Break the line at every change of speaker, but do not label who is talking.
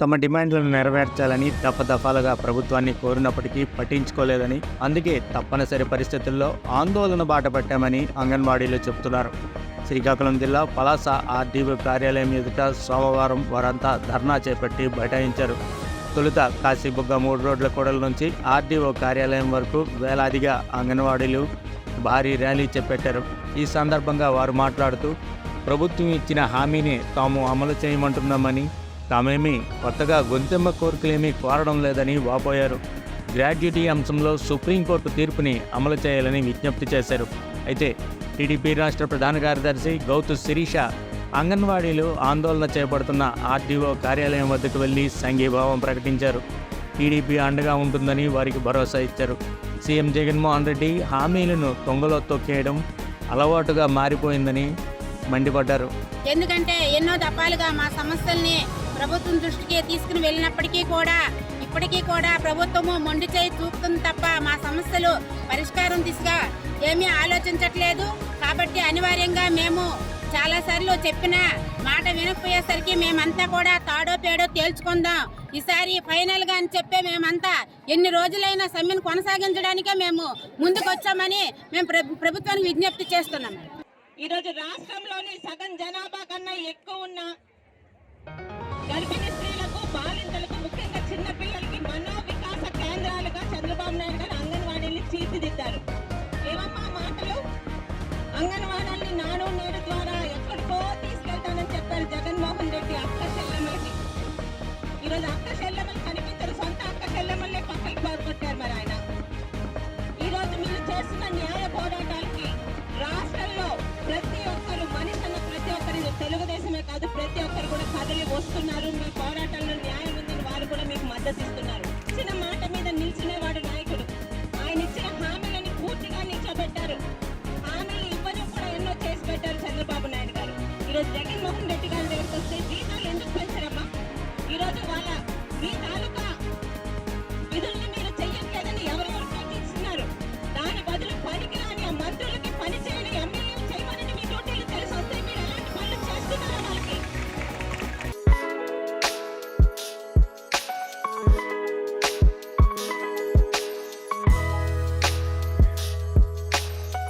తమ డిమాండ్లను నెరవేర్చాలని దఫదఫాలుగా ప్రభుత్వాన్ని కోరినప్పటికీ పట్టించుకోలేదని అందుకే తప్పనిసరి పరిస్థితుల్లో ఆందోళన బాట పట్టామని అంగన్వాడీలు చెబుతున్నారు. శ్రీకాకుళం జిల్లా పలాస ఆర్డీఓ కార్యాలయం ఎదుట సోమవారం వారంతా ధర్నా చేపట్టి బైఠాయించారు. తొలుత కాశీబుగ్గ మూడు రోడ్ల కూడల నుంచి ఆర్డీఓ కార్యాలయం వరకు వేలాదిగా అంగన్వాడీలు భారీ ర్యాలీ చేపట్టారు. ఈ సందర్భంగా వారు మాట్లాడుతూ ప్రభుత్వం ఇచ్చిన హామీని తాము అమలు చేయమంటున్నామని తామేమీ కొత్తగా గొంతెమ్మ కోరికలేమీ కోరడం లేదని వాపోయారు. గ్రాడ్యుటీ అంశంలో సుప్రీంకోర్టు తీర్పుని అమలు చేయాలని విజ్ఞప్తి చేశారు. అయితే టీడీపీ రాష్ట్ర ప్రధాన కార్యదర్శి గౌతు శిరీష అంగన్వాడీలు ఆందోళన చేపడుతున్న ఆర్డీఓ కార్యాలయం వద్దకు వెళ్ళి సంఘీభావం ప్రకటించారు. టీడీపీ అండగా ఉంటుందని వారికి భరోసా ఇచ్చారు. సీఎం జగన్మోహన్ రెడ్డి హామీలను తొంగలో తొక్కేయడం అలవాటుగా మారిపోయిందని మండిపడ్డారు.
ఎందుకంటే ఎన్నో దఫాలుగా మా సమస్యల్ని ప్రభుత్వం దృష్టికి తీసుకుని వెళ్ళినప్పటికీ కూడా ఇప్పటికీ కూడా ప్రభుత్వము మొండి చేయి చూపుతుంది తప్ప మా సమస్యలు పరిష్కారం దిశగా ఏమీ ఆలోచించట్లేదు. కాబట్టి అనివార్యంగా మేము చాలాసార్లు చెప్పిన మాట వినకపోయేసరికి మేమంతా కూడా తాడో పేడో తేల్చుకుందాం. ఈసారి ఫైనల్గా అని చెప్పే మేమంతా ఎన్ని రోజులైనా సమ్మెను కొనసాగించడానికే మేము ముందుకొచ్చామని మేము ప్రభుత్వానికి విజ్ఞప్తి చేస్తున్నాం.
ఈరోజు రాష్ట్రంలోని తెలుగుదేశమే కాదు ప్రతి ఒక్కరు కూడా కదిలి వస్తున్నారు. మీ పోరాటంలో న్యాయం ఉందని వారు కూడా మీకు మద్దతు ఇస్తున్నారు. ఇచ్చిన మాట మీద నిల్చునేవాడు నాయకుడు. ఆయన ఇచ్చిన హామీలని పూర్తిగా నిల్చోబెట్టారు హామీలు ఇవ్వడం కూడా ఎన్నో చేసి పెట్టారు చంద్రబాబు నాయుడు గారు. ఈరోజు జగన్